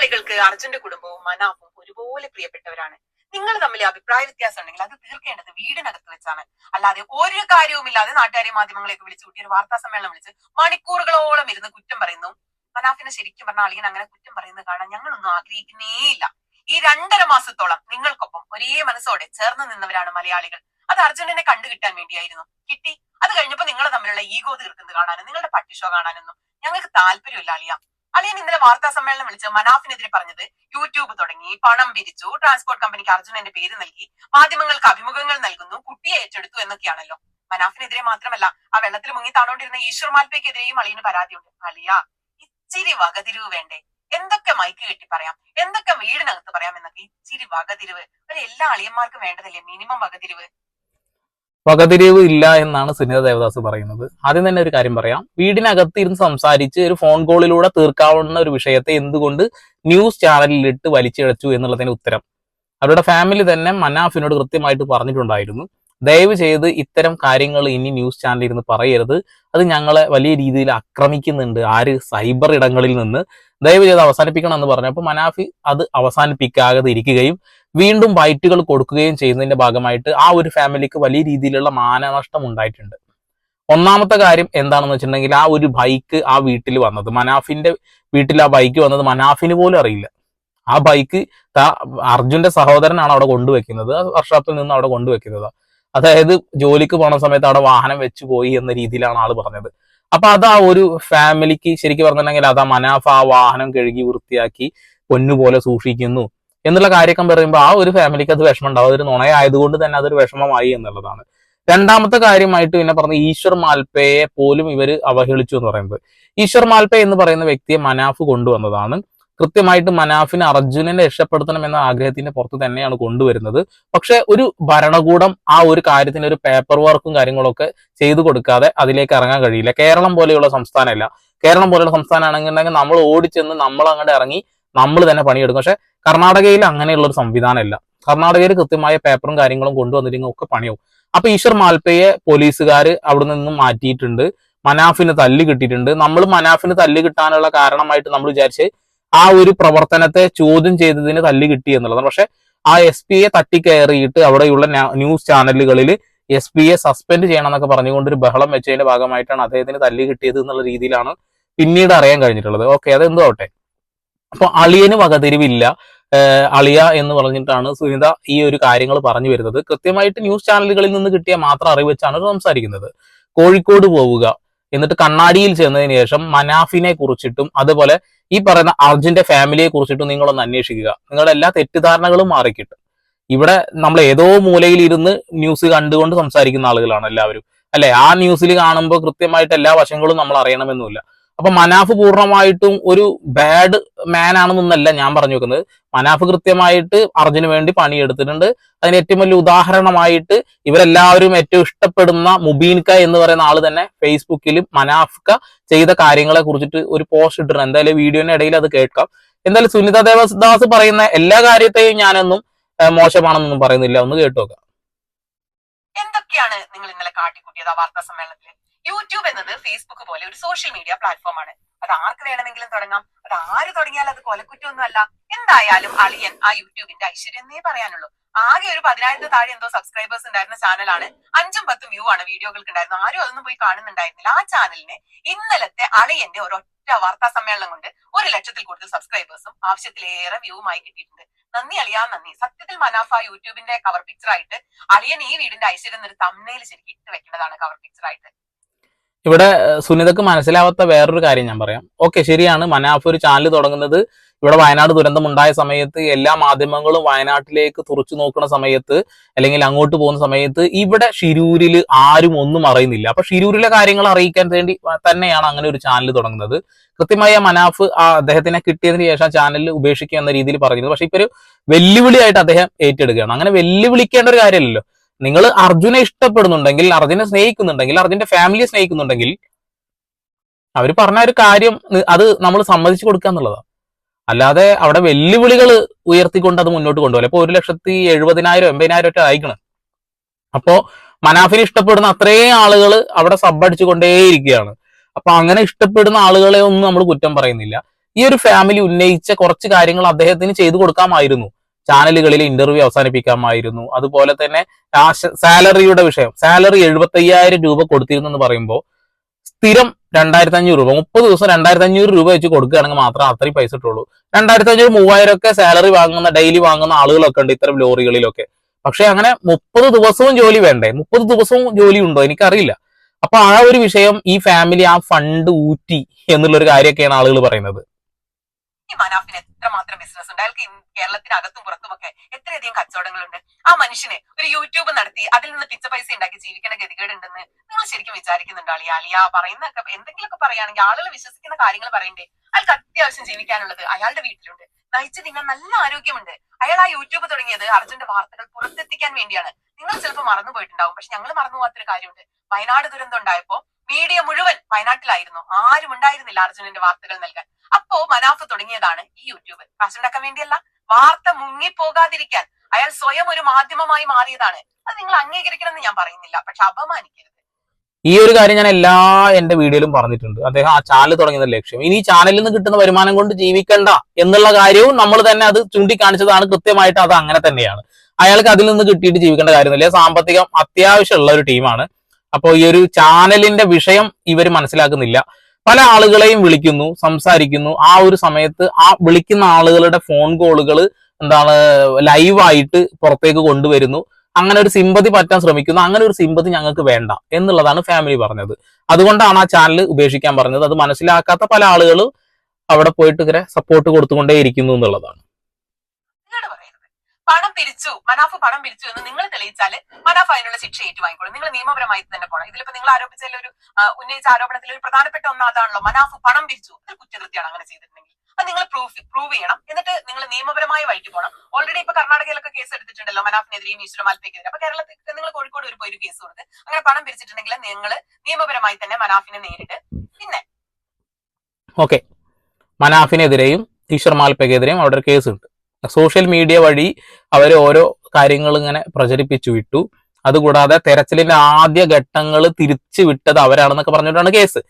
മലയാളികൾക്ക് അർജുന്റെ കുടുംബവും മനാഫും ഒരുപോലെ പ്രിയപ്പെട്ടവരാണ്. നിങ്ങൾ തമ്മിൽ അഭിപ്രായ വ്യത്യാസം ഉണ്ടെങ്കിൽ അത് തീർക്കേണ്ടത് വീടിനകത്ത് വെച്ചാണ്. അല്ലാതെ ഒരു കാര്യവുമില്ലാതെ നാട്ടുകാരെ മാധ്യമങ്ങളെയൊക്കെ വിളിച്ചു കൂട്ടി ഒരു വാർത്താ സമ്മേളനം വിളിച്ച് മണിക്കൂറുകളോളം ഇരുന്ന് കുറ്റം പറയുന്നു. മനാഫിനെ ശരിക്കും പറഞ്ഞ അളിയൻ അങ്ങനെ കുറ്റം പറയുന്നത് കാണാൻ ഞങ്ങളൊന്നും ആഗ്രഹിക്കുന്നേയില്ല. ഈ രണ്ടര മാസത്തോളം നിങ്ങൾക്കൊപ്പം ഒരേ മനസ്സോടെ ചേർന്ന് നിന്നവരാണ് മലയാളികൾ. അത് അർജുനനെ കണ്ടു കിട്ടാൻ വേണ്ടിയായിരുന്നു. കിട്ടി. അത് കഴിഞ്ഞപ്പോ നിങ്ങൾ തമ്മിലുള്ള ഈഗോ തീർക്കുന്നത് കാണാനും നിങ്ങളുടെ പട്ടി ഷോ കാണാനൊന്നും ഞങ്ങൾക്ക് താല്പര്യമില്ല അളിയ. അളിയൻ ഇന്നലെ വാർത്താ സമ്മേളനം വിളിച്ച് മനാഫിനെതിരെ പറഞ്ഞത് യൂട്യൂബ് തുടങ്ങി പണം പിരിച്ചു ട്രാൻസ്പോർട്ട് കമ്പനിക്ക് അർജുനന്റെ പേര് നൽകി മാധ്യമങ്ങൾക്ക് അഭിമുഖങ്ങൾ നൽകുന്നു കുട്ടിയെ ഏറ്റെടുത്തു എന്നൊക്കെയാണല്ലോ. മനാഫിനെതിരെ മാത്രമല്ല ആ വെള്ളത്തിൽ മുങ്ങി താണോണ്ടിരുന്ന ഈശ്വർ മാൽപ്പയ്ക്കെതിരെയും അളിയന് പരാതിയുണ്ട്. അളിയ ഇച്ചിരി വകതിരിവ് വേണ്ടേ? എന്തൊക്കെ മൈക്ക് കെട്ടി പറയാം? എന്തൊക്കെ വീടിനകത്ത് പറയാം എന്നൊക്കെ ഇച്ചിരി വകതിരിവ്. ഒരു എല്ലാ അളിയന്മാർക്കും വേണ്ടതല്ലേ? മിനിമം വകതിരിവ്. വകതിരിവ് ഇല്ല എന്നാണ് സുനിത ദേവദാസ് പറയുന്നത്. ആദ്യം തന്നെ ഒരു കാര്യം പറയാം. വീടിനകത്ത് ഇരുന്ന് സംസാരിച്ച് ഒരു ഫോൺ കോളിലൂടെ തീർക്കാവുന്ന ഒരു വിഷയത്തെ എന്തുകൊണ്ട് ന്യൂസ് ചാനലിലിട്ട് വലിച്ചിഴച്ചു എന്നുള്ളതിന് ഉത്തരം. അവരുടെ ഫാമിലി തന്നെ മനാഫിനോട് കൃത്യമായിട്ട് പറഞ്ഞിട്ടുണ്ടായിരുന്നു. ദയവ് ചെയ്ത് ഇത്തരം കാര്യങ്ങൾ ഇനി ന്യൂസ് ചാനലിൽ ഇരുന്ന് പറയരുത്. അത് ഞങ്ങളെ വലിയ രീതിയിൽ ആക്രമിക്കുന്നുണ്ട്. ആര്? സൈബർ ഇടങ്ങളിൽ നിന്ന്. ദയവ് ചെയ്ത് അവസാനിപ്പിക്കണം എന്ന് പറഞ്ഞപ്പോൾ മനാഫി അത് അവസാനിപ്പിക്കാതെ ഇരിക്കുകയും വീണ്ടും വൈറ്റുകൾ കൊടുക്കുകയും ചെയ്യുന്നതിന്റെ ഭാഗമായിട്ട് ആ ഒരു ഫാമിലിക്ക് വലിയ രീതിയിലുള്ള മാനനഷ്ടം ഉണ്ടായിട്ടുണ്ട്. ഒന്നാമത്തെ കാര്യം എന്താണെന്ന് വെച്ചിട്ടുണ്ടെങ്കിൽ ആ ഒരു ബൈക്ക് ആ വീട്ടിൽ വന്നത്. മനാഫിന്റെ വീട്ടിൽ ആ ബൈക്ക് വന്നത് മനാഫിന് പോലും അറിയില്ല. ആ ബൈക്ക് അർജുന്റെ സഹോദരനാണ് അവിടെ കൊണ്ടുവെക്കുന്നത്. വർഷത്തിൽ നിന്ന് അവിടെ കൊണ്ടുവെക്കുന്നത്. അതായത് ജോലിക്ക് പോണ സമയത്ത് അവിടെ വാഹനം വെച്ചു പോയി എന്ന രീതിയിലാണ് ആൾ പറഞ്ഞത്. അപ്പൊ അത് ആ ഒരു ഫാമിലിക്ക് ശരിക്കും പറഞ്ഞിട്ടുണ്ടെങ്കിൽ അതാ മനാഫ ആ വാഹനം കഴുകി വൃത്തിയാക്കി പൊന്നുപോലെ സൂക്ഷിക്കുന്നു. എന്നുള്ള കാര്യമൊക്കെ പറയുമ്പോൾ ആ ഒരു ഫാമിലിക്ക് അത് വിഷമം ഉണ്ടാവും അതൊരു നുണയായതുകൊണ്ട് തന്നെ അതൊരു വിഷമമായി എന്നുള്ളതാണ്. രണ്ടാമത്തെ കാര്യമായിട്ട് പിന്നെ പറഞ്ഞ ഈശ്വർ മാൽപ്പയെ പോലും ഇവർ അവഹേളിച്ചു എന്ന് പറയുന്നത്. ഈശ്വർ മാൽപ്പെ എന്ന് പറയുന്ന വ്യക്തിയെ മനാഫ് കൊണ്ടുവന്നതാണ്. കൃത്യമായിട്ട് മനാഫിനെ അർജുനനെ രക്ഷപ്പെടുത്തണം എന്ന ആഗ്രഹത്തിന്റെ പുറത്ത് തന്നെയാണ് കൊണ്ടുവരുന്നത്. പക്ഷെ ഒരു ഭരണകൂടം ആ ഒരു കാര്യത്തിന് ഒരു പേപ്പർ വർക്കും കാര്യങ്ങളൊക്കെ ചെയ്തു കൊടുക്കാതെ അതിലേക്ക് ഇറങ്ങാൻ കഴിയില്ല. കേരളം പോലെയുള്ള സംസ്ഥാനമല്ല. കേരളം പോലെയുള്ള സംസ്ഥാനമാണെന്നുണ്ടെങ്കിൽ നമ്മൾ ഓടിച്ചെന്ന് നമ്മൾ അങ്ങോട്ട് ഇറങ്ങി നമ്മൾ തന്നെ പണിയെടുക്കും. പക്ഷെ കർണാടകയിൽ അങ്ങനെയുള്ള ഒരു സംവിധാനമല്ല. കർണാടകയിൽ കൃത്യമായ പേപ്പറും കാര്യങ്ങളും കൊണ്ടുവന്നില്ലെങ്കിൽ ഒക്കെ പണിയാവും. അപ്പൊ ഈശ്വർ മാൽപ്പയെ പോലീസുകാർ അവിടെ നിന്നും മാറ്റിയിട്ടുണ്ട്. മനാഫിന് തല്ല് കിട്ടിയിട്ടുണ്ട്. നമ്മൾ മനാഫിന് തല്ല് കിട്ടാനുള്ള കാരണമായിട്ട് നമ്മൾ വിചാരിച്ച് ആ ഒരു പ്രവർത്തനത്തെ ചോദ്യം ചെയ്തതിന് തല്ല് കിട്ടി എന്നുള്ളതാണ്. പക്ഷെ ആ എസ് പിയെ തട്ടിക്കയറിയിട്ട് അവിടെയുള്ള ന്യൂസ് ചാനലുകളിൽ എസ് പിയെ സസ്പെൻഡ് ചെയ്യണം എന്നൊക്കെ പറഞ്ഞുകൊണ്ട് ഒരു ബഹളം വെച്ചതിന്റെ ഭാഗമായിട്ടാണ് അദ്ദേഹത്തിന് തല്ല് കിട്ടിയത് എന്നുള്ള രീതിയിലാണ് പിന്നീട് അറിയാൻ കഴിഞ്ഞിട്ടുള്ളത്. ഓക്കെ അതെന്തോ ആവട്ടെ അപ്പൊ അളിയന് വകതിരിവില്ല. അളിയ എന്ന് പറഞ്ഞിട്ടാണ് സുനിത ഈ ഒരു കാര്യങ്ങൾ പറഞ്ഞു വരുന്നത്. കൃത്യമായിട്ട് ന്യൂസ് ചാനലുകളിൽ നിന്ന് കിട്ടിയ മാത്രം അറിവ് വെച്ചാണ് സംസാരിക്കുന്നത്. കോഴിക്കോട് പോവുക എന്നിട്ട് കണ്ണാടിയിൽ ചെന്നതിന് ശേഷം മനാഫിനെ കുറിച്ചിട്ടും അതുപോലെ ഈ പറയുന്ന അർജുന്റെ ഫാമിലിയെ കുറിച്ചിട്ടും നിങ്ങളൊന്ന് അന്വേഷിക്കുക. നിങ്ങളുടെ എല്ലാ തെറ്റിദ്ധാരണകളും മാറിക്കിട്ടും. ഇവിടെ നമ്മൾ ഏതോ മൂലയിൽ ഇരുന്ന് ന്യൂസ് കണ്ടുകൊണ്ട് സംസാരിക്കുന്ന ആളുകളാണ് എല്ലാവരും. അല്ലെ? ആ ന്യൂസിൽ കാണുമ്പോൾ കൃത്യമായിട്ട് എല്ലാ വശങ്ങളും നമ്മൾ അറിയണമെന്നില്ല അപ്പൊ മനാഫ് പൂർണമായിട്ടും ഒരു ബാഡ് മാൻ ആണെന്നല്ല ഞാൻ പറഞ്ഞു വെക്കുന്നത്. മനാഫ് കൃത്യമായിട്ട് അർജുന് വേണ്ടി പണിയെടുത്തിട്ടുണ്ട്. അതിന് ഏറ്റവും വലിയ ഉദാഹരണമായിട്ട് ഇവരെല്ലാവരും ഏറ്റവും ഇഷ്ടപ്പെടുന്ന മുബീൻക എന്ന് പറയുന്ന ആൾ തന്നെ ഫേസ്ബുക്കിലും മനാഫ്ക ചെയ്ത കാര്യങ്ങളെ കുറിച്ചിട്ട് ഒരു പോസ്റ്റ് ഇട്ടിട്ടുണ്ട്. എന്തായാലും വീഡിയോന്റെ ഇടയിൽ അത് കേൾക്കാം. എന്തായാലും സുനിത ദേവദാസ് പറയുന്ന എല്ലാ കാര്യത്തെയും ഞാനൊന്നും മോശമാണെന്നൊന്നും പറയുന്നില്ല. ഒന്ന് കേട്ടു നോക്കാം എന്തൊക്കെയാണ് നിങ്ങൾ ഇന്നലെ കാട്ടിക്കൂട്ടിയത് ആ വാർത്താ സമ്മേളനത്തിൽ യൂട്യൂബ് എന്നത് ഫേസ്ബുക്ക് പോലെ ഒരു സോഷ്യൽ മീഡിയ പ്ലാറ്റ്ഫോം ആണ്. അത് ആർക്ക് വേണമെങ്കിലും തുടങ്ങാം. അത് ആര് തുടങ്ങിയാൽ അത് കൊലക്കുറ്റൊന്നും അല്ല എന്തായാലും അളിയൻ ആ യൂട്യൂബിന്റെ ഐശ്വര്യം എന്നേ പറയാനുള്ളൂ. ആകെ ഒരു പതിനായിരത്തി താഴെ എന്തോ സബ്സ്ക്രൈബേഴ്സ് ഉണ്ടായിരുന്ന ചാനലാണ് അഞ്ചും പത്തും വ്യൂ ആണ് വീഡിയോകൾക്ക് ഉണ്ടായിരുന്നത്. ആരും അതൊന്നും പോയി കാണുന്നുണ്ടായിരുന്നില്ല. ആ ചാനലിനെ ഇന്നലത്തെ അളിയന്റെ ഒരൊറ്റ വാർത്താ സമ്മേളനം കൊണ്ട് ഒരു ലക്ഷത്തിൽ കൂടുതൽ സബ്സ്ക്രൈബേഴ്സും ആവശ്യത്തിലേറെ വ്യൂവുമായി കിട്ടിയിട്ടുണ്ട്. നന്ദി അളിയാ നന്ദി. സത്യത്തിൽ മനാഫ യൂട്യൂബിന്റെ കവർ പിക്ചർ ആയിട്ട് അളിയൻ ഈ വീടിന്റെ ഐശ്വര്യം എന്നൊരു തമ്മയിൽ ശരിക്കും ഇട്ട് വെക്കേണ്ടതാണ് കവർ പിക്ചർ ആയിട്ട്. ഇവിടെ സുനിതക്ക് മനസ്സിലാവാത്ത വേറൊരു കാര്യം ഞാൻ പറയാം. ഓക്കെ ശരിയാണ്. മനാഫ് ഒരു ചാനൽ തുടങ്ങുന്നത് ഇവിടെ വയനാട് ദുരന്തം ഉണ്ടായ സമയത്ത് എല്ലാ മാധ്യമങ്ങളും വയനാട്ടിലേക്ക് തുറച്ചു നോക്കുന്ന സമയത്ത് അല്ലെങ്കിൽ അങ്ങോട്ട് പോകുന്ന സമയത്ത് ഇവിടെ ഷിരൂരിൽ ആരും ഒന്നും അറിയുന്നില്ല. അപ്പൊ ഷിരൂരിലെ കാര്യങ്ങൾ അറിയിക്കാൻ വേണ്ടി തന്നെയാണ് അങ്ങനെ ഒരു ചാനൽ തുടങ്ങുന്നത്. കൃത്യമായ മനാഫ് ആ അദ്ദേഹത്തിനെ കിട്ടിയതിന് ശേഷം ആ ചാനൽ ഉപേക്ഷിക്കുക എന്ന രീതിയിൽ പറഞ്ഞത് പക്ഷെ ഇപ്പൊ ഒരു വെല്ലുവിളിയായിട്ട് അദ്ദേഹം ഏറ്റെടുക്കുകയാണ്. അങ്ങനെ വെല്ലുവിളിക്കേണ്ട ഒരു കാര്യമല്ലല്ലോ. നിങ്ങൾ അർജുനെ ഇഷ്ടപ്പെടുന്നുണ്ടെങ്കിൽ അർജുനെ സ്നേഹിക്കുന്നുണ്ടെങ്കിൽ അർജുന്റെ ഫാമിലിയെ സ്നേഹിക്കുന്നുണ്ടെങ്കിൽ അവർ പറഞ്ഞ ഒരു കാര്യം അത് നമ്മൾ സമ്മതിച്ചു കൊടുക്കുക എന്നുള്ളതാണ്. അല്ലാതെ അവിടെ വെല്ലുവിളികൾ ഉയർത്തിക്കൊണ്ട് അത് മുന്നോട്ട് കൊണ്ടുപോകും. ഇപ്പോൾ ഒരു ലക്ഷത്തി എഴുപതിനായിരം എൺപതിനായിരം ഒക്കെ അയക്കണം അപ്പോ മനാഫിനെ ഇഷ്ടപ്പെടുന്ന അത്രയും ആളുകൾ അവിടെ സബ് അടിച്ചുകൊണ്ടേയിരിക്കുകയാണ്. അപ്പൊ അങ്ങനെ ഇഷ്ടപ്പെടുന്ന ആളുകളെ ഒന്നും നമ്മൾ കുറ്റം പറയുന്നില്ല. ഈ ഒരു ഫാമിലി ഉന്നയിച്ച കുറച്ച് കാര്യങ്ങൾ അദ്ദേഹത്തിന് ചെയ്തു കൊടുക്കാമായിരുന്നു. ചാനലുകളിൽ ഇന്റർവ്യൂ അവസാനിപ്പിക്കാമായിരുന്നു. അതുപോലെ തന്നെ സാലറിയുടെ വിഷയം. സാലറി എഴുപത്തയ്യായിരം രൂപ കൊടുത്തിരുന്നു എന്ന് പറയുമ്പോൾ സ്ഥിരം രണ്ടായിരത്തി അഞ്ഞൂറ് രൂപ. മുപ്പത് ദിവസം രണ്ടായിരത്തി അഞ്ഞൂറ് രൂപ വെച്ച് കൊടുക്കുകയാണെങ്കിൽ മാത്രം അത്രയും പൈസ ഇട്ടുള്ളൂ രണ്ടായിരത്തി അഞ്ഞൂറ് മൂവായിരം ഒക്കെ സാലറി വാങ്ങുന്ന ഡെയിലി വാങ്ങുന്ന ആളുകളൊക്കെ ഉണ്ട് ഇത്തരം ലോറികളിലൊക്കെ. പക്ഷെ അങ്ങനെ മുപ്പത് ദിവസവും ജോലി വേണ്ടേ? മുപ്പത് ദിവസവും ജോലി ഉണ്ടോ? എനിക്കറിയില്ല. അപ്പൊ ആ ഒരു വിഷയം ഈ ഫാമിലി ആ ഫണ്ട് ഊറ്റി എന്നുള്ള ഒരു കാര്യമൊക്കെയാണ് ആളുകൾ പറയുന്നത്. കേരളത്തിനകത്തും പുറത്തുമൊക്കെ എത്രയധികം കച്ചവടങ്ങളുണ്ട്. ആ മനുഷ്യനെ ഒരു യൂട്യൂബ് നടത്തി അതിൽ നിന്ന് പിച്ച പൈസ ഉണ്ടാക്കി ജീവിക്കേണ്ട ഗതികേടുണ്ടെന്ന് നിങ്ങൾ ശരിക്കും വിചാരിക്കുന്നുണ്ടോ അളിയ അളിയ പറയുന്നൊക്കെ എന്തെങ്കിലുമൊക്കെ പറയുകയാണെങ്കിൽ ആളുകൾ വിശ്വസിക്കുന്ന കാര്യങ്ങൾ പറയണ്ടേ? അയാൾക്ക് അത്യാവശ്യം ജീവിക്കാനുള്ളത് അയാളുടെ വീട്ടിലുണ്ട്. നയിച്ച് നിങ്ങൾ നല്ല ആരോഗ്യമുണ്ട്. അയാൾ ആ യൂട്യൂബ് തുടങ്ങിയത് അർജുന്റെ വാർത്തകൾ പുറത്തെത്തിക്കാൻ വേണ്ടിയാണ്. നിങ്ങൾ ചിലപ്പോൾ മറന്നു പോയിട്ടുണ്ടാവും. പക്ഷെ ഞങ്ങൾ മറന്നു പോകാത്തൊരു കാര്യമുണ്ട്. വയനാട് ദുരന്തം ഉണ്ടായപ്പോ മീഡിയ മുഴുവൻ വയനാട്ടിലായിരുന്നു. ആരും ഉണ്ടായിരുന്നില്ല അർജുനന്റെ വാർത്തകൾ നൽകാൻ. അപ്പോ മനാഫ് തുടങ്ങിയതാണ് ഈ യൂട്യൂബ്. കാശുണ്ടാക്കാൻ വേണ്ടിയല്ല വാർത്ത മുങ്ങിപ്പോകാതിരിക്കാൻ അയാൾ സ്വയം ഒരു മാധ്യമമായി മാറിയതാണ്. അത് നിങ്ങൾ അംഗീകരിക്കണം എന്ന് ഞാൻ പറയുന്നില്ല പക്ഷെ അപമാനിക്കരുത്. ഈ ഒരു കാര്യം ഞാൻ എല്ലാ എന്റെ വീഡിയോയിലും പറഞ്ഞിട്ടുണ്ട്. അദ്ദേഹം ആ ചാനൽ തുടങ്ങിയത് ലക്ഷ്യം. ഇനി ചാനലിൽ നിന്ന് കിട്ടുന്ന വരുമാനം കൊണ്ട് ജീവിക്കണ്ട എന്നുള്ള കാര്യവും നമ്മൾ തന്നെ അത് ചൂണ്ടിക്കാണിച്ചതാണ്. കൃത്യമായിട്ട് അത് അങ്ങനെ തന്നെയാണ്. അയാൾക്ക് അതിൽ നിന്ന് കിട്ടിയിട്ട് ജീവിക്കേണ്ട കാര്യമില്ല സാമ്പത്തികം അത്യാവശ്യമുള്ള ഒരു ടീമാണ് അപ്പോൾ ഈ ഒരു ചാനലിന്റെ വിഷയം ഇവർ മനസ്സിലാക്കുന്നില്ല. പല ആളുകളെയും വിളിക്കുന്നു സംസാരിക്കുന്നു. ആ ഒരു സമയത്ത് ആ വിളിക്കുന്ന ആളുകളുടെ ഫോൺ കോളുകൾ എന്താണ് ലൈവായിട്ട് പുറത്തേക്ക് കൊണ്ടുവരുന്നു. അങ്ങനെ ഒരു സിമ്പതി പറ്റാൻ ശ്രമിക്കുന്നു. അങ്ങനെ ഒരു സിമ്പതി ഞങ്ങൾക്ക് വേണ്ട എന്നുള്ളതാണ് ഫാമിലി പറഞ്ഞത്. അതുകൊണ്ടാണ് ആ ചാനൽ ഉപേക്ഷിക്കാൻ പറഞ്ഞത്. അത് മനസ്സിലാക്കാത്ത പല ആളുകളും അവിടെ പോയിട്ട് ഇങ്ങനെ സപ്പോർട്ട് കൊടുത്തുകൊണ്ടേ ഇരിക്കുന്നു എന്നുള്ളതാണ്. പണം പിരിച്ചു മനാഫ് പണം പിരിച്ചു എന്ന് നിങ്ങൾ തെളിയിച്ചാൽ മനാഫ് അതിനുള്ള ശിക്ഷ ഏറ്റുവാങ്ങിക്കോളും. നിങ്ങൾ നിയമപരമായി തന്നെ പോകണം ഇതിലിപ്പോ നിങ്ങൾ ആരോപിച്ചതിൽ ഒരു ഉന്നയിച്ച ആരോപണത്തിൽ ഒരു പ്രധാനപ്പെട്ട ഒന്ന് അതാണല്ലോ മനാഫ് പണം പിരിച്ചു അത് കുറ്റകൃത്യമാണ് അങ്ങനെ ചെയ്തിട്ടുണ്ടെങ്കിൽ. അത് നിങ്ങൾ പ്രൂഫ് പ്രൂവ് ചെയ്യണം. എന്നിട്ട് നിങ്ങൾ നിയമപരമായി വഴിക്ക് പോകണം ഓൾറെഡി ഇപ്പൊ കർണാടകയിലൊക്കെ കേസ് എടുത്തിട്ടുണ്ടല്ലോ മനാഫിനെതിരെയും ഈശ്വര മാൽപ്പയ്ക്കെതിരെ അപ്പൊ കേരളത്തിൽ നിങ്ങൾ കോഴിക്കോട് ഒരു പോയി ഒരു കേസ് കൊടുത്ത് അങ്ങനെ പണം പിരിച്ചിട്ടുണ്ടെങ്കിൽ നിങ്ങൾ നിയമപരമായി തന്നെ മനാഫിനെ നേരിട്ട് പിന്നെ. ഓക്കെ മനാഫിനെതിരെയും ഈശ്വർ മാൽപ്പയ്ക്കെതിരെയും അവിടെ ഒരു കേസ് ഉണ്ട്. സോഷ്യൽ മീഡിയ വഴി അവർ ഓരോ കാര്യങ്ങൾ ഇങ്ങനെ പ്രചരിപ്പിച്ചു വിട്ടു. അതുകൂടാതെ തെരച്ചിലിന്റെ ആദ്യ ഘട്ടങ്ങൾ തിരിച്ചു വിട്ടത് അവരാണെന്നൊക്കെ പറഞ്ഞിട്ടാണ് കേസ്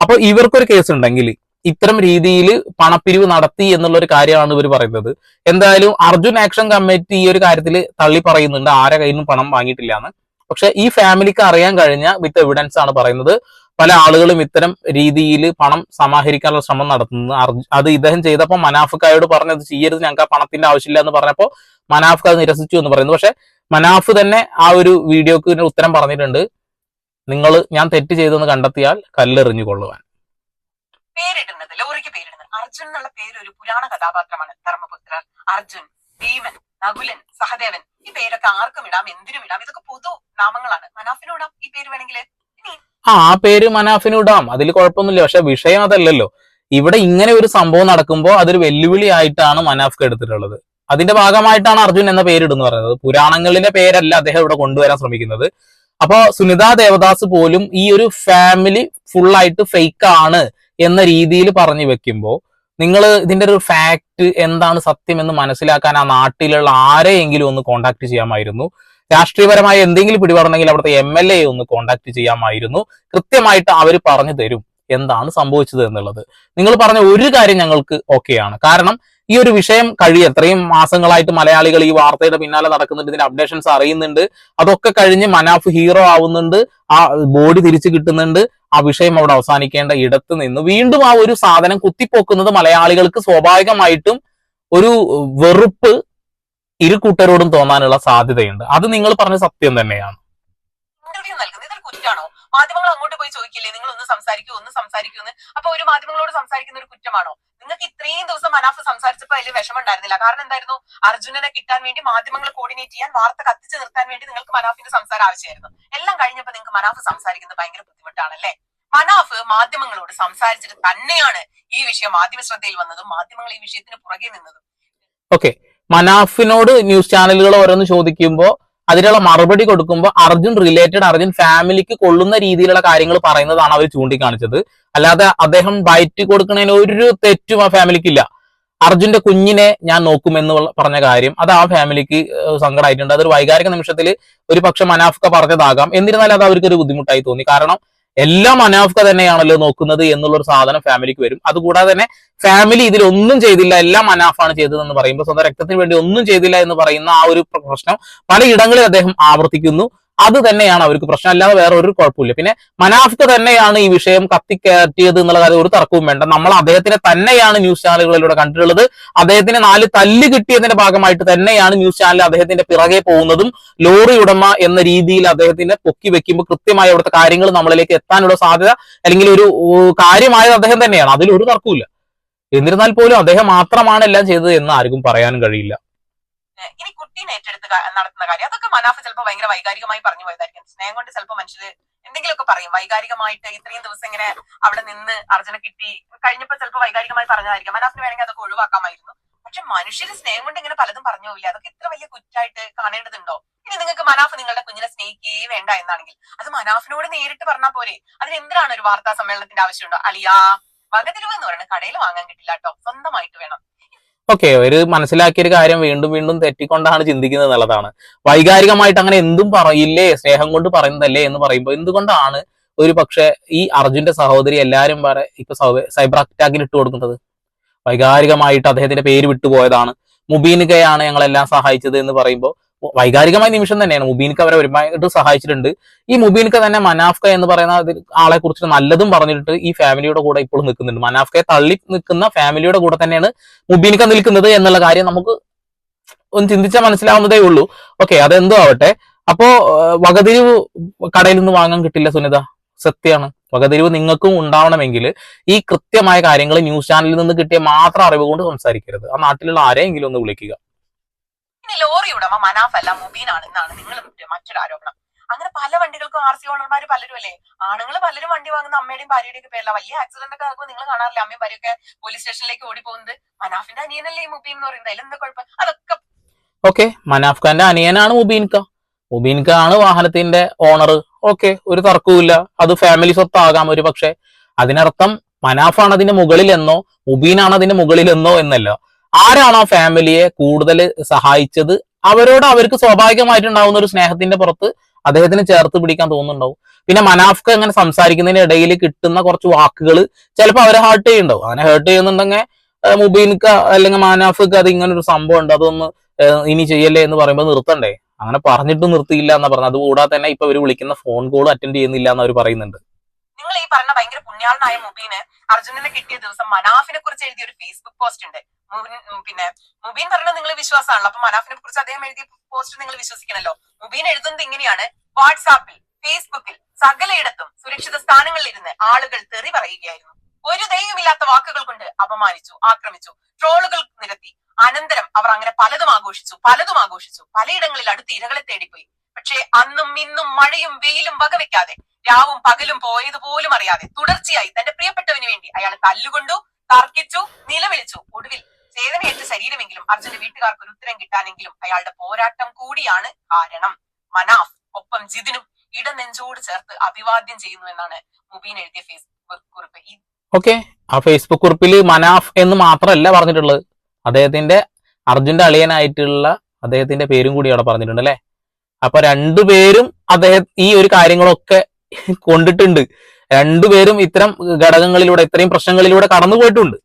അപ്പോൾ ഇവർക്കൊരു കേസ് ഉണ്ടെങ്കിൽ ഇത്തരം രീതിയിൽ പണപ്പിരിവ് നടത്തി എന്നുള്ള ഒരു കാര്യമാണ് ഇവർ പറയുന്നത്. എന്തായാലും അർജുൻ ആക്ഷൻ കമ്മിറ്റി ഈ ഒരു കാര്യത്തിൽ തള്ളി പറയുന്നുണ്ട് ആരെ കയ്യിൽ നിന്നും പണം വാങ്ങിയിട്ടില്ല എന്ന്. പക്ഷെ ഈ ഫാമിലിക്ക് അറിയാൻ കഴിഞ്ഞ വിത്ത് എവിഡൻസ് ആണ് പറയുന്നത്. പല ആളുകളും ഇത്തരം രീതിയിൽ പണം സമാഹരിക്കാനുള്ള ശ്രമം നടത്തുന്നത്. അത് ഇദ്ദേഹം ചെയ്തപ്പോൾ മനാഫ്ക്കായോട് പറഞ്ഞത് ചെയ്യരുത് ഞങ്ങൾക്ക് ആ പണത്തിന്റെ ആവശ്യമില്ല എന്ന് പറഞ്ഞപ്പോൾ മനാഫ് അത് നിരസിച്ചു എന്ന് പറയുന്നു. പക്ഷെ മനാഫ് തന്നെ ആ ഒരു വീഡിയോക്ക് ഉത്തരം പറഞ്ഞിട്ടുണ്ട്. നിങ്ങൾ ഞാൻ തെറ്റ് ചെയ്തെന്ന് കണ്ടെത്തിയാൽ കല്ലെറിഞ്ഞു കൊള്ളുവാൻ. പേരിടുന്നത് ലോറിക്ക് പേരിടുന്നത്. അർജുൻ എന്നുള്ള പേര് ഒരു പുരാണ കഥാപാത്രമാണ്. ധർമ്മപുത്രർ അർജുൻ ഭീമൻ നകുലൻ സഹദേവൻ. ഈ പേരൊക്കെ ആർക്കും ഇടാം എന്തിനും ഇടാം. ഇതൊക്കെ പൊതു നാമങ്ങളാണ്. മനാഫിനോടാം ഈ പേര് വേണമെങ്കിൽ ആ ആ പേര് മനാഫിന് ഇടാം. അതിൽ കുഴപ്പമൊന്നുമില്ല. പക്ഷെ വിഷയം അതല്ലല്ലോ. ഇവിടെ ഇങ്ങനെ ഒരു സംഭവം നടക്കുമ്പോൾ അതൊരു വെല്ലുവിളി ആയിട്ടാണ് മനാഫ്ക്ക് എടുത്തിട്ടുള്ളത്. അതിന്റെ ഭാഗമായിട്ടാണ് അർജുൻ എന്ന പേരിടുന്നു പറയുന്നത്. പുരാണങ്ങളിലെ പേരല്ല അദ്ദേഹം ഇവിടെ കൊണ്ടുവരാൻ ശ്രമിക്കുന്നത്. അപ്പോ സുനിത ദേവദാസ് പോലും ഈ ഒരു ഫാമിലി ഫുൾ ആയിട്ട് ഫേക്ക് ആണ് എന്ന രീതിയിൽ പറഞ്ഞു വെക്കുമ്പോൾ നിങ്ങൾ ഇതിന്റെ ഒരു ഫാക്ട് എന്താണ് സത്യം എന്ന് മനസ്സിലാക്കാൻ ആ നാട്ടിലുള്ള ആരെയെങ്കിലും ഒന്ന് കോണ്ടാക്ട് ചെയ്യാമായിരുന്നു. രാഷ്ട്രീയപരമായ എന്തെങ്കിലും പിടിപെടണമെങ്കിൽ അവിടുത്തെ എം എൽ എ ഒന്ന് കോണ്ടാക്ട് ചെയ്യാമായിരുന്നു. കൃത്യമായിട്ട് അവർ പറഞ്ഞു തരും എന്താണ് സംഭവിച്ചത് എന്നുള്ളത്. നിങ്ങൾ പറഞ്ഞ ഒരു കാര്യം ഞങ്ങൾക്ക് ഓക്കെയാണ് കാരണം ഈ ഒരു വിഷയം കഴിയും എത്രയും മാസങ്ങളായിട്ട് മലയാളികൾ ഈ വാർത്തയുടെ പിന്നാലെ നടക്കുന്നുണ്ട് ഇതിന്റെ അപ്ഡേഷൻസ് അറിയുന്നുണ്ട്. അതൊക്കെ കഴിഞ്ഞ് മനാഫ് ഹീറോ ആവുന്നുണ്ട് ആ ബോഡി തിരിച്ചു കിട്ടുന്നുണ്ട്. ആ വിഷയം അവിടെ അവസാനിക്കേണ്ട ഇടത്ത് നിന്ന്. വീണ്ടും ആ ഒരു സാധനം കുത്തിപ്പോക്കുന്നത് മലയാളികൾക്ക് സ്വാഭാവികമായിട്ടും ഒരു വെറുപ്പ് ഇരു കൂട്ടരോടും തോന്നാനുള്ള സാധ്യതയുണ്ട്. അത് നിങ്ങൾ പറഞ്ഞ സത്യം തന്നെയാണ്. കുറ്റാണോ? മാധ്യമങ്ങൾ അങ്ങോട്ട് പോയി ചോദിക്കില്ലേ? നിങ്ങൾ ഒന്ന് സംസാരിക്കൂ ഒന്ന് സംസാരിക്കൂ എന്ന് അപ്പൊ ഒരു മാധ്യമങ്ങളോട് സംസാരിക്കുന്ന ഒരു കുറ്റമാണോ? നിങ്ങൾക്ക് ഇത്രയും ദിവസം മനാഫ് സംസാരിച്ചപ്പോൾ അതിൽ വിഷമം ഉണ്ടായിരുന്നില്ല കാരണം എന്തായിരുന്നു? അർജുനനെ കിട്ടാൻ വേണ്ടി മാധ്യമങ്ങൾ കോർഡിനേറ്റ് ചെയ്യാൻ വാർത്ത കത്തിച്ചു നിർത്താൻ വേണ്ടി നിങ്ങൾക്ക് മനാഫിന്റെ സംസാരം ആവശ്യമായിരുന്നു. എല്ലാം കഴിഞ്ഞപ്പോ നിങ്ങൾക്ക് മനാഫ് സംസാരിക്കുന്നത് ഭയങ്കര ബുദ്ധിമുട്ടാണല്ലേ? മനാഫ് മാധ്യമങ്ങളോട് സംസാരിച്ചിട്ട് തന്നെയാണ് ഈ വിഷയം മാധ്യമ ശ്രദ്ധയിൽ വന്നതും മാധ്യമങ്ങൾ ഈ വിഷയത്തിന് പുറകെ നിന്നതും. ഓക്കെ മനാഫിനോട് ന്യൂസ് ചാനലുകൾ ഓരോന്ന് ചോദിക്കുമ്പോൾ അതിനുള്ള മറുപടി കൊടുക്കുമ്പോൾ അർജുൻ റിലേറ്റഡ് അർജുൻ ഫാമിലിക്ക് കൊള്ളുന്ന രീതിയിലുള്ള കാര്യങ്ങൾ പറയുന്നതാണ് അവർ ചൂണ്ടിക്കാണിച്ചത്. അല്ലാതെ അദ്ദേഹം ബൈറ്റ് കൊടുക്കുന്നതിന് ഒരു തെറ്റും ആ ഫാമിലിക്ക് ഇല്ല അർജുന്റെ കുഞ്ഞിനെ ഞാൻ നോക്കുമെന്ന് പറഞ്ഞ കാര്യം അത് ആ ഫാമിലിക്ക് സങ്കടമായിട്ടുണ്ട്. അതൊരു വൈകാരിക നിമിഷത്തിൽ ഒരു പക്ഷെ മനാഫ്ക പറഞ്ഞതാകാം. എന്നിരുന്നാലും അത് അവർക്കൊരു ബുദ്ധിമുട്ടായി തോന്നി. കാരണം എല്ലാം അനാഫ്ക തന്നെയാണല്ലോ നോക്കുന്നത് എന്നുള്ള ഒരു സാധനം ഫാമിലിക്ക് വരും. അതുകൂടാതെ തന്നെ ഫാമിലി ഇതിൽ ഒന്നും ചെയ്തില്ല എല്ലാം അനാഫാണ് ചെയ്തതെന്ന് പറയുമ്പോൾ സ്വന്തം രക്തത്തിന് വേണ്ടി ഒന്നും ചെയ്തില്ല എന്ന് പറയുന്ന ആ ഒരു പ്ര- പ്രശ്നം പലയിടങ്ങളിൽ അദ്ദേഹം ആവർത്തിക്കുന്നു. അത് തന്നെയാണ് അവർക്ക് പ്രശ്നം. അല്ലാതെ വേറെ ഒരു കുഴപ്പമില്ല. പിന്നെ മനാഫ്ക്ക് തന്നെയാണ് ഈ വിഷയം കത്തിക്കയറ്റിയത് എന്നുള്ള കാര്യം ഒരു തർക്കവും വേണ്ട. നമ്മൾ അദ്ദേഹത്തിനെ തന്നെയാണ് ന്യൂസ് ചാനലുകളിലൂടെ കണ്ടിട്ടുള്ളത്. അദ്ദേഹത്തിന് നാല് തല്ല് കിട്ടിയതിന്റെ ഭാഗമായിട്ട് തന്നെയാണ് ന്യൂസ് ചാനൽ അദ്ദേഹത്തിന്റെ പിറകെ പോകുന്നതും ലോറി ഉടമ എന്ന രീതിയിൽ അദ്ദേഹത്തിനെ പൊക്കി വെക്കുമ്പോൾ കൃത്യമായി അവിടുത്തെ കാര്യങ്ങൾ നമ്മളിലേക്ക് എത്താനുള്ള സാധ്യത അല്ലെങ്കിൽ ഒരു കാര്യമായത് അദ്ദേഹം തന്നെയാണ്. അതിൽ ഒരു തർക്കവുമില്ല. എന്നിരുന്നാൽ പോലും അദ്ദേഹം മാത്രമാണ് എല്ലാം ചെയ്തത് എന്ന് ആർക്കും പറയാനും കഴിയില്ല. ഇനി ഏറ്റെടുത്ത് നടത്തുന്ന കാര്യം. അതൊക്കെ മനാഫ് ചിലപ്പോൾ ഭയങ്കര വൈകാരികമായി പറഞ്ഞു പോയതായിരിക്കും. സ്നേഹം കൊണ്ട് ചിലപ്പോൾ മനുഷ്യര് എന്തെങ്കിലുമൊക്കെ പറയും. വൈകാരികമായിട്ട് ഇത്രയും ദിവസം ഇങ്ങനെ അവിടെ നിന്ന് അർജുന കിട്ടി കഴിഞ്ഞപ്പോൾ ചിലപ്പോൾ വൈകാരികമായി പറഞ്ഞതായിരിക്കും. മനാഫിന് വേണമെങ്കിൽ അതൊക്കെ ഒഴിവാക്കാമായിരുന്നു. പക്ഷെ മനുഷ്യര് സ്നേഹം കൊണ്ട് ഇങ്ങനെ പലതും പറഞ്ഞു പോവില്ല. അതൊക്കെ ഇത്ര വലിയ കുറ്റായിട്ട് കാണേണ്ടതുണ്ടോ? ഇനി നിങ്ങൾക്ക് മനാഫ് നിങ്ങളുടെ കുഞ്ഞിനെ സ്നേഹിക്കുകയേ വേണ്ട എന്നാണെങ്കിൽ. അത് മനാഫിനോട് നേരിട്ട് പറഞ്ഞാൽ പോരെ. അതിന് എന്തിനാണ് ഒരു വാർത്താ സമ്മേളനത്തിന്റെ ആവശ്യമുണ്ടോ? അലിയാ വകതിരിവ് എന്ന് പറയുന്നത് കടയിൽ വാങ്ങാൻ കിട്ടില്ല കേട്ടോ. സ്വന്തമായിട്ട് വേണം. ഓക്കെ ഒരു മനസ്സിലാക്കിയ ഒരു കാര്യം വീണ്ടും വീണ്ടും തെറ്റിക്കൊണ്ടാണ് ചിന്തിക്കുന്നത് എന്നുള്ളതാണ്. വൈകാരികമായിട്ട് അങ്ങനെ എന്തും പറയില്ലേ സ്നേഹം കൊണ്ട് പറയുന്നതല്ലേ എന്ന് പറയുമ്പോൾ എന്തുകൊണ്ടാണ് ഒരു പക്ഷെ ഈ അർജുന്റെ സഹോദരി എല്ലാരും വരെ ഇപ്പൊ സൈബർ അറ്റാക്കിന് ഇട്ട് കൊടുക്കുന്നത്? വൈകാരികമായിട്ട് അദ്ദേഹത്തിന്റെ പേര് വിട്ടുപോയതാണ്. മുബീനുകയാണ് ഞങ്ങളെല്ലാം സഹായിച്ചത് എന്ന് പറയുമ്പോൾ വൈകാരികമായ നിമിഷം തന്നെയാണ്. മുബീൻക്ക് അവരെ ഒരുപാട് സഹായിച്ചിട്ടുണ്ട്. ഈ മുബീൻക്ക് തന്നെ മനാഫ്ക എന്ന് പറയുന്ന ആളെ കുറിച്ച് നല്ലതും പറഞ്ഞിട്ട് ഈ ഫാമിലിയുടെ കൂടെ ഇപ്പോഴും നിൽക്കുന്നുണ്ട്. മനാഫ്കയെ തള്ളി നിൽക്കുന്ന ഫാമിലിയുടെ കൂടെ തന്നെയാണ് മുബീൻക്ക നിൽക്കുന്നത് എന്നുള്ള കാര്യം നമുക്ക് ഒന്ന് ചിന്തിച്ചാൽ മനസ്സിലാവുന്നതേ ഉള്ളൂ. ഓക്കെ അതെന്തോ ആവട്ടെ. അപ്പോ വകതിരിവ് കടയിൽ നിന്ന് വാങ്ങാൻ കിട്ടില്ല സുനിത. സത്യമാണ് വകതിരിവ് നിങ്ങൾക്കും ഉണ്ടാവണമെങ്കിൽ ഈ കൃത്യമായ കാര്യങ്ങൾ ന്യൂസ് ചാനലിൽ നിന്ന് കിട്ടിയ മാത്രം അറിവ് കൊണ്ട് സംസാരിക്കരുത്. ആ നാട്ടിലുള്ള ആരെയെങ്കിലും ഒന്ന് വിളിക്കുക. ഇനി ലോറി ഉടമ മനാഫ് അല്ല മുബീനാണ് എന്നാണ് നിങ്ങൾ മറ്റൊരു ആരോപണം. അങ്ങനെ പല വണ്ടികൾക്കും ആർ സി ഓണർമാർ പലരും അല്ലേ ആണുങ്ങൾ പലരും വണ്ടി വാങ്ങുന്ന അമ്മയുടെയും ഭാര്യയുടെയും ഒക്കെ പേരില. വലിയ ആക്സിഡന്റ് ഒക്കെ ആകുമ്പോൾ നിങ്ങൾ കാണാറില്ല? അമ്മയും ഭാര്യയൊക്കെ പോലീസ് സ്റ്റേഷനിലേക്ക് ഓടി പോകുന്നത് മനാഫിന്റെ അനിയനല്ലേ ഈ മുബീൻ എന്ന് പറയുന്നത്? അതിലെന്താ കുഴപ്പം? അതൊക്കെ ഓക്കെ മനാഫ് ഖാന്റെ അനിയനാണ് മുബീൻക മുബീൻക ആണ് വാഹനത്തിന്റെ ഓണർ ഓക്കെ ഒരു തർക്കവുമില്ല. അത് ഫാമിലി സ്വത്താകാം ഒരു പക്ഷെ അതിനർത്ഥം മനാഫാണ് അതിന്റെ മുകളിലെന്നോ മുബീനാണ് അതിന്റെ മുകളിലെന്നോ എന്നല്ല. ആരാണ് ആ ഫാമിലിയെ കൂടുതൽ സഹായിച്ചത്? അവരോട് അവർക്ക് സ്വാഭാവികമായിട്ടുണ്ടാവുന്ന ഒരു സ്നേഹത്തിന്റെ പുറത്ത് അദ്ദേഹത്തിന് ചേർത്ത് പിടിക്കാൻ തോന്നുന്നുണ്ടാവും. പിന്നെ മനാഫ്ക അങ്ങനെ സംസാരിക്കുന്നതിന് ഇടയിൽ കിട്ടുന്ന കുറച്ച് വാക്കുകൾ ചിലപ്പോൾ അവരെ ഹേർട്ട് ചെയ്യുന്നുണ്ടാവും. അങ്ങനെ ഹേർട്ട് ചെയ്യുന്നുണ്ടെങ്കിൽ മുബീൻക്ക് അല്ലെങ്കിൽ മനാഫ്ക്ക് അത് ഇങ്ങനെ ഒരു സംഭവം ഉണ്ട്. അതൊന്ന് ഇനി ചെയ്യല്ലേ എന്ന് പറയുമ്പോൾ നിർത്തണ്ടേ? അങ്ങനെ പറഞ്ഞിട്ട് നിർത്തിയില്ല എന്നാ പറഞ്ഞത്. അതുകൂടാതെ തന്നെ ഇപ്പൊ ഇവർ വിളിക്കുന്ന ഫോൺ കോൾ അറ്റൻഡ് ചെയ്യുന്നില്ല എന്ന് അവർ പറയുന്നുണ്ട്. നിങ്ങൾ ഈ പറഞ്ഞ ഭയങ്കര പുണ്യാളനായ മുബീന് അർജുനനെ കിട്ടിയ ദിവസം മനാഫിനെ കുറിച്ച് എഴുതിയ ഒരു ഫേസ്ബുക്ക് പോസ്റ്റ് ഉണ്ട്. പിന്നെ മുബീൻ പറഞ്ഞത് നിങ്ങൾ വിശ്വാസമാണല്ലോ. അപ്പൊ മനാഫിനെ കുറിച്ച് അദ്ദേഹം എഴുതിയ പോസ്റ്റ് നിങ്ങൾ വിശ്വസിക്കണല്ലോ. മുബീൻ എഴുതുന്നത് ഇങ്ങനെയാണ്. വാട്സാപ്പിൽ ഫേസ്ബുക്കിൽ സകലയിടത്തും സുരക്ഷിത സ്ഥാനങ്ങളിൽ ഇരുന്ന് ആളുകൾ തെറി പറയുകയായിരുന്നു. ഒരു ദൈവമില്ലാത്ത വാക്കുകൾ കൊണ്ട് അപമാനിച്ചു ആക്രമിച്ചു ട്രോളുകൾ നിരത്തി. അനന്തരം അവർ അങ്ങനെ പലതും ആഘോഷിച്ചു പലതും ആഘോഷിച്ചു. പലയിടങ്ങളിൽ അടുത്ത് ഇരകളെ തേടിപ്പോയി. പക്ഷേ അന്നും ഇന്നും മഴയും വെയിലും വകവെക്കാതെ രാവും പകലും പോയത് പോലും അറിയാതെ തുടർച്ചയായി തന്റെ പ്രിയപ്പെട്ടവന് വേണ്ടി അയാൾ തല്ലുകൊണ്ടു തർക്കിച്ചു നിലവിളിച്ചു. ഒടുവിൽ ചേതനയേറ്റ ശരീരമെങ്കിലും അർജുന്റെ വീട്ടുകാർക്ക് ഒരു ഉത്തരം കിട്ടാനെങ്കിലും അയാളുടെ പോരാട്ടം കൂടിയാണ് കാരണം. മനാഫ് ഒപ്പം ജിതിനും ഇടനെഞ്ചോട് ചേർത്ത് അഭിവാദ്യം ചെയ്യുന്നു എന്നാണ് മുബീൻ എഴുതിയ ഫേസ്ബുക്ക് കുറിപ്പ്. ഓക്കെ ആ ഫേസ്ബുക്ക് കുറിപ്പിൽ മനാഫ് എന്ന് മാത്രമല്ല പറഞ്ഞിട്ടുള്ളത്. അദ്ദേഹത്തിന്റെ അർജുന്റെ അളിയനായിട്ടുള്ള അദ്ദേഹത്തിന്റെ പേരും കൂടി അവിടെ പറഞ്ഞിട്ടുണ്ട് അല്ലെ? അപ്പൊ രണ്ടുപേരും അദ്ദേഹം ഈ ഒരു കാര്യങ്ങളൊക്കെ കൊണ്ടിട്ടുണ്ട്. രണ്ടുപേരും ഇത്തരം ഘടകങ്ങളിലൂടെ ഇത്രയും പ്രശ്നങ്ങളിലൂടെ കടന്നു പോയിട്ടുണ്ട്.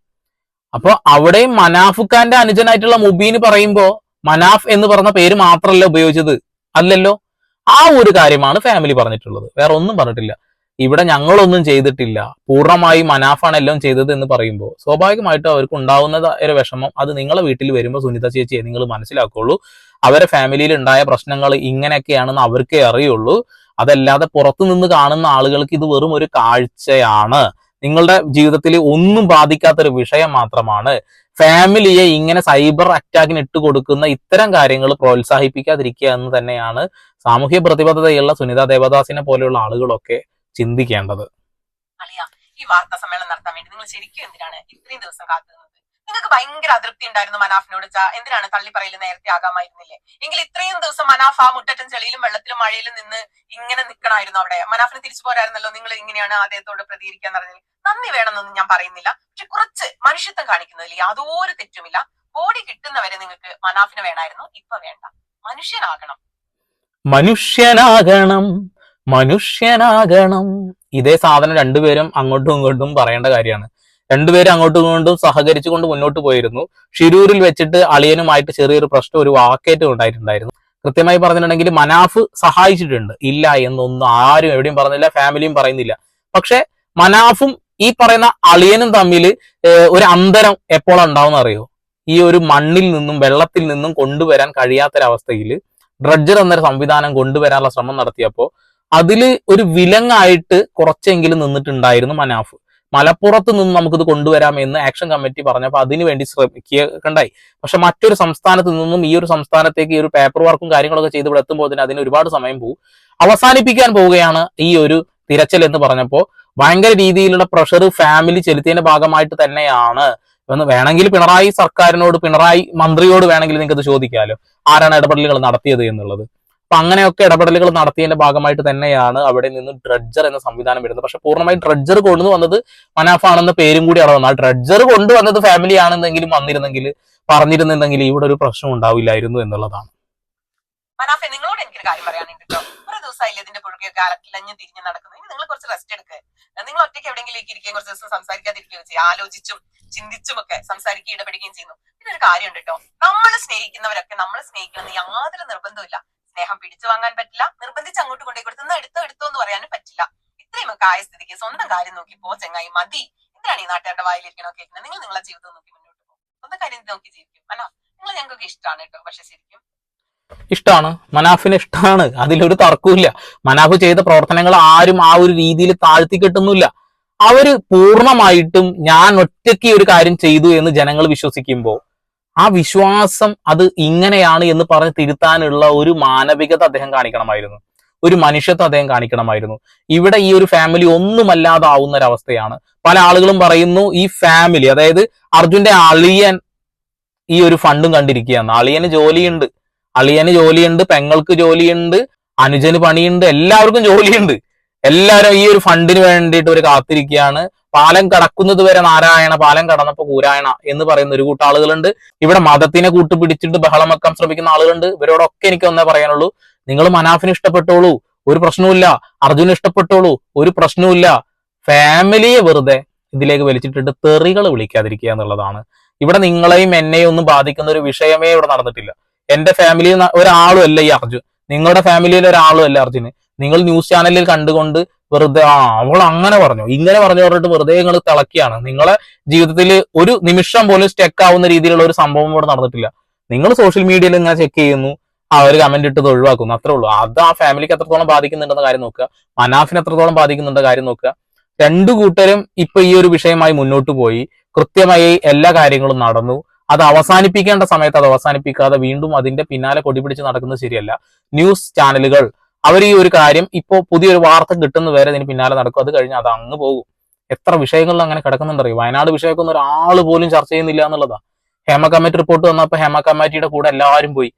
അപ്പൊ അവിടെയും മനാഫുഖാന്റെ അനുജനായിട്ടുള്ള മുബീന് പറയുമ്പോ മനാഫ് എന്ന് പറഞ്ഞ പേര് മാത്രമല്ല ഉപയോഗിച്ചത്. അല്ലല്ലോ? ആ ഒരു കാര്യമാണ് ഫാമിലി പറഞ്ഞിട്ടുള്ളത്. വേറെ ഒന്നും പറഞ്ഞിട്ടില്ല. ഇവിടെ ഞങ്ങളൊന്നും ചെയ്തിട്ടില്ല. പൂർണമായി മനാഫാണ് എല്ലാം ചെയ്തത് എന്ന് പറയുമ്പോൾ സ്വാഭാവികമായിട്ടും അവർക്ക് ഉണ്ടാവുന്ന ഒരു വിഷമം. അത് നിങ്ങളെ വീട്ടിൽ വരുമ്പോൾ സുനിത ചേച്ചിയെ നിങ്ങൾ മനസ്സിലാക്കുള്ളൂ. അവരെ ഫാമിലിയിൽ ഉണ്ടായ പ്രശ്നങ്ങൾ ഇങ്ങനെയൊക്കെയാണെന്ന് അവർക്കേ അറിയുള്ളൂ. അതല്ലാതെ പുറത്തു നിന്ന് കാണുന്ന ആളുകൾക്ക് ഇത് വെറും ഒരു കാഴ്ചയാണ്. നിങ്ങളുടെ ജീവിതത്തിൽ ഒന്നും ബാധിക്കാത്ത ഒരു വിഷയം മാത്രമാണ്. ഫാമിലിയെ ഇങ്ങനെ സൈബർ അറ്റാക്കിന് ഇട്ട് കൊടുക്കുന്ന ഇത്തരം കാര്യങ്ങൾ പ്രോത്സാഹിപ്പിക്കാതിരിക്കുക എന്ന് തന്നെയാണ് സാമൂഹ്യ പ്രതിബദ്ധതയുള്ള സുനിത ദേവദാസിനെ പോലെയുള്ള ആളുകളൊക്കെ ചിന്തിക്കേണ്ടത്. ഈ വാർത്താ സമ്മേളനം നടത്താൻ വേണ്ടി നിങ്ങൾ ശരിക്കും എന്തിനാണ് ഇത്രയും ദിവസം കാത്തു നിങ്ങൾക്ക് ഭയങ്കര അതൃപ്തി ഉണ്ടായിരുന്നു മനാഫിനോട് എന്തിനാണ് തള്ളി പറയൽ നേരത്തെ ആകാമായിരുന്നില്ലേ? എങ്കിൽ ഇത്രയും ദിവസം മനാഫ് ആ മുട്ടറ്റൻ ചെളിയിലും വെള്ളത്തിലും മഴയിലും നിന്ന് ഇങ്ങനെ നിൽക്കണമായിരുന്നു അവിടെ. മനാഫിന് തിരിച്ചു പോരായിരുന്നല്ലോ നിങ്ങൾ ഇങ്ങനെയാണ് അദ്ദേഹത്തോട് പ്രതികരിക്കാൻ പറഞ്ഞത്. നന്ദി വേണമെന്നൊന്നും ഞാൻ പറയുന്നില്ല. പക്ഷെ കുറച്ച് മനുഷ്യത്വം കാണിക്കുന്നതിൽ യാതൊരു തെറ്റുമില്ല. ബോഡി കിട്ടുന്നവരെ നിങ്ങൾക്ക് മനാഫിന് വേണമായിരുന്നു. ഇപ്പൊ വേണ്ട. മനുഷ്യനാകണം. മനുഷ്യനാകണം. മനുഷ്യനാകണം. ഇതേ സാധനം രണ്ടുപേരും അങ്ങോട്ടും ഇങ്ങോട്ടും പറയേണ്ട കാര്യമാണ്. രണ്ടുപേരും അങ്ങോട്ടും ഇങ്ങോട്ടും സഹകരിച്ചുകൊണ്ട് മുന്നോട്ട് പോയിരുന്നു. ഷിരൂരിൽ വെച്ചിട്ട് അളിയനുമായിട്ട് ചെറിയൊരു പ്രശ്നം ഒരു വാക്കേറ്റം ഉണ്ടായിട്ടുണ്ടായിരുന്നു. കൃത്യമായി പറഞ്ഞിട്ടുണ്ടെങ്കിൽ മനാഫ് സഹായിച്ചിട്ടുണ്ട്. ഇല്ല എന്നൊന്നും ആരും എവിടെയും പറഞ്ഞില്ല ഫാമിലിയും പറയുന്നില്ല. പക്ഷെ മനാഫും ഈ പറയുന്ന അളിയനും തമ്മിൽ ഒരു അന്തരം എപ്പോൾ ഉണ്ടാവും അറിയോ? ഈ ഒരു മണ്ണിൽ നിന്നും വെള്ളത്തിൽ നിന്നും കൊണ്ടുവരാൻ കഴിയാത്തൊരവസ്ഥയിൽ ഡ്രഡ്ജർ എന്നൊരു സംവിധാനം കൊണ്ടുവരാനുള്ള ശ്രമം നടത്തിയപ്പോൾ അതിൽ ഒരു വിലങ്ങായിട്ട് കുറച്ചെങ്കിലും നിന്നിട്ടുണ്ടായിരുന്നു മനാഫ്. മലപ്പുറത്ത് നിന്ന് നമുക്കിത് കൊണ്ടുവരാം എന്ന് ആക്ഷൻ കമ്മിറ്റി പറഞ്ഞപ്പോൾ അതിനു വേണ്ടി ശ്രമിക്കുകയുണ്ടായി. പക്ഷെ മറ്റൊരു സംസ്ഥാനത്ത് നിന്നും ഈ ഒരു സംസ്ഥാനത്തേക്ക് ഈ ഒരു പേപ്പർ വർക്കും കാര്യങ്ങളൊക്കെ ചെയ്ത് ഇവിടെ എത്തുമ്പോൾ തന്നെ അതിന് ഒരുപാട് സമയം പോകും. അവസാനിപ്പിക്കാൻ പോവുകയാണ് ഈ ഒരു തിരച്ചിൽ എന്ന് പറഞ്ഞപ്പോൾ ഭയങ്കര രീതിയിലുള്ള പ്രഷർ ഫാമിലി ചെലുത്തിയതിന്റെ ഭാഗമായിട്ട് തന്നെയാണ്. എന്ന് വേണമെങ്കിൽ പിണറായി സർക്കാരിനോട് പിണറായി മന്ത്രിയോട് വേണമെങ്കിൽ നിങ്ങൾക്ക് ചോദിക്കാമല്ലോ ആരാണ് ഇടപെടലുകൾ നടത്തിയത് എന്നുള്ളത്. അപ്പൊ അങ്ങനെയൊക്കെ ഇടപെടലുകൾ നടത്തിയതിന്റെ ഭാഗമായിട്ട് തന്നെയാണ് അവിടെ നിന്ന് ഡ്രഡ്ജർ എന്ന സംവിധാനം വരുന്നത്. പക്ഷെ പൂർണമായും ഡ്രഡ്ജർ കൊണ്ടുവന്നത് മനാഫാണെന്ന പേരും കൂടി അവിടെ വന്നാൽ ഡ്രഡ്ജർ കൊണ്ടുവന്നത് ഫാമിലി ആണെന്നെങ്കിലും വന്നിരുന്നെങ്കിൽ പറഞ്ഞിരുന്നെങ്കിൽ ഇവിടെ ഒരു പ്രശ്നം ഉണ്ടാവില്ലായിരുന്നു എന്നുള്ളതാണ്. മനാഫെ കാര്യം ഇതിന്റെ ഇനി നിങ്ങൾ കുറച്ച് റെസ്റ്റ് എടുക്ക്. നിങ്ങൾ ഒറ്റയ്ക്ക് സംസാരിക്കാതിരിക്കുകയോ ആലോചിച്ചും ചിന്തിച്ചും ഒക്കെ സംസാരിക്കുകയും ഇടപെടുകയും ചെയ്യുന്നു. പിന്നെ ഒരു കാര്യമുണ്ട് കേട്ടോ. നമ്മൾ സ്നേഹിക്കുന്നവരൊക്കെ നമ്മൾ സ്നേഹിക്കണമെന്ന് യാതൊരു നിർബന്ധമില്ല സ്നേഹം പിടിച്ചു വാങ്ങാൻ പറ്റില്ല നിർബന്ധിച്ച് അങ്ങോട്ട് കൊണ്ടേ കൊടുത്തുന്ന എടുത്തോ എടുത്തോ എന്ന് പറയാനും പറ്റില്ല. ഇത്രയും ഒക്കെ ആയ സ്ഥിതിക്ക് സ്വന്തം കാര്യം നോക്കി പോ ചെങ്ങായി മതി. എന്തിനാണ് ഈ നാട്ടുകാരുടെ വായിലിരിക്കണോ കേൾക്കുന്നത്? നിങ്ങൾ നിങ്ങളെ ജീവിതം നോക്കി മുന്നോട്ട് പോകും. സ്വന്തം കാര്യം നോക്കി ജീവിക്കും? അല്ല നിങ്ങൾ ഞങ്ങൾക്ക് ഇഷ്ടമാണ് കേട്ടോ. പക്ഷെ ശരിക്കും ഇഷ്ടമാണ് മനാഫിന് ഇഷ്ടമാണ് അതിലൊരു തർക്കമില്ല മനാഫ് ചെയ്ത പ്രവർത്തനങ്ങൾ ആരും ആ ഒരു രീതിയിൽ താഴ്ത്തി കെട്ടുന്നില്ല അവർ പൂർണമായിട്ടും ഞാൻ ഒറ്റയ്ക്ക് ഒരു കാര്യം ചെയ്തു എന്ന് ജനങ്ങൾ വിശ്വസിക്കുമ്പോൾ ആ വിശ്വാസം അത് ഇങ്ങനെയാണ് എന്ന് പറഞ്ഞ് തിരുത്താനുള്ള ഒരു മാനവികത അദ്ദേഹം കാണിക്കണമായിരുന്നു. ഒരു മനുഷ്യത്വം അദ്ദേഹം കാണിക്കണമായിരുന്നു. ഇവിടെ ഈ ഒരു ഫാമിലി ഒന്നുമല്ലാതാവുന്ന ഒരവസ്ഥയാണ് പല ആളുകളും പറയുന്നു ഈ ഫാമിലി അതായത് അർജുന്റെ അളിയൻ ഈ ഒരു ഫണ്ടും കണ്ടിരിക്കുകയാണ്. അളിയന് ജോലിയുണ്ട്. അളിയന് ജോലിയുണ്ട് പെങ്ങൾക്ക് ജോലിയുണ്ട് അനുജന് പണിയുണ്ട് എല്ലാവർക്കും ജോലിയുണ്ട്. എല്ലാവരും ഈ ഒരു ഫണ്ടിന് വേണ്ടിയിട്ട് ഒരു കാത്തിരിക്കുകയാണ്. പാലം കടക്കുന്നത് വരെ നാരായണ പാലം കടന്നപ്പോ കൂരായണ എന്ന് പറയുന്ന ഒരു കൂട്ടം ആളുകളുണ്ട്. ഇവിടെ മതത്തിനെ കൂട്ടുപിടിച്ചിട്ട് ബഹളം വെക്കാൻ ശ്രമിക്കുന്ന ആളുകളുണ്ട്. ഇവരോടൊക്കെ എനിക്ക് ഒന്നേ പറയാനുള്ളൂ. നിങ്ങൾ മനാഫിന് ഇഷ്ടപ്പെട്ടോളൂ. ഒരു പ്രശ്നവുമില്ല. അർജുന ഇഷ്ടപ്പെട്ടോളൂ. ഒരു പ്രശ്നവുമില്ല. ഫാമിലിയെ വെറുതെ ഇതിലേക്ക് വലിച്ചിട്ടിട്ട് തെറികൾ വിളിക്കാതിരിക്കുക എന്നുള്ളതാണ്. ഇവിടെ നിങ്ങളെയും എന്നെയും ഒന്നും ബാധിക്കുന്ന ഒരു വിഷയമേ ഇവിടെ നടന്നിട്ടില്ല. എന്റെ ഫാമിലിയിൽ ഒരാളും അല്ല ഈ അർജുൻ. നിങ്ങളുടെ ഫാമിലിയിൽ ഒരാളും അല്ല അർജുന്. നിങ്ങൾ ന്യൂസ് ചാനലിൽ കണ്ടുകൊണ്ട് വെറുതെ ആ അവൾ അങ്ങനെ പറഞ്ഞു. ഇങ്ങനെ പറഞ്ഞു പറഞ്ഞിട്ട് വെറുതെ നിങ്ങൾ തിളക്കിയാണ്. നിങ്ങളെ ജീവിതത്തിൽ ഒരു നിമിഷം പോലും സ്റ്റെക്ക് ആവുന്ന രീതിയിലുള്ള ഒരു സംഭവം ഇവിടെ നടന്നിട്ടില്ല. നിങ്ങൾ സോഷ്യൽ മീഡിയയിൽ ഇങ്ങനെ ചെക്ക് ചെയ്യുന്നു അവർ കമന്റ് ഇട്ടത് ഒഴിവാക്കുന്നു. അത്രേ ഉള്ളൂ. അത് ആ ഫാമിലിക്ക് എത്രത്തോളം ബാധിക്കുന്നുണ്ടെന്ന കാര്യം നോക്കുക. മനാഫിന് എത്രത്തോളം ബാധിക്കുന്നുണ്ട് കാര്യം നോക്കുക. രണ്ടു കൂട്ടരും ഇപ്പൊ ഈ ഒരു വിഷയമായി മുന്നോട്ട് പോയി. കൃത്യമായി എല്ലാ കാര്യങ്ങളും നടന്നു. അത് അവസാനിപ്പിക്കേണ്ട സമയത്ത് അത് അവസാനിപ്പിക്കാതെ വീണ്ടും അതിന്റെ പിന്നാലെ കൊടിപിടിച്ച് നടക്കുന്നത് ശരിയല്ല. ന്യൂസ് ചാനലുകൾ അവർ ഈ ഒരു കാര്യം ഇപ്പോൾ പുതിയൊരു വാർത്ത കിട്ടുന്ന വരെ ഇതിന് പിന്നാലെ നടക്കും. അത് കഴിഞ്ഞ് അത് അങ്ങ് പോകും. എത്ര വിഷയങ്ങളിൽ അങ്ങനെ കിടക്കുന്നുണ്ടറിയോ? വയനാട് വിഷയമൊക്കെ ഒരാൾ പോലും ചർച്ച ചെയ്യുന്നില്ല എന്നുള്ളതാ. ഹേമ കമ്മിറ്റി റിപ്പോർട്ട് വന്നപ്പോൾ ഹേമ കമ്മിറ്റിയുടെ കൂടെ എല്ലാവരും പോയി.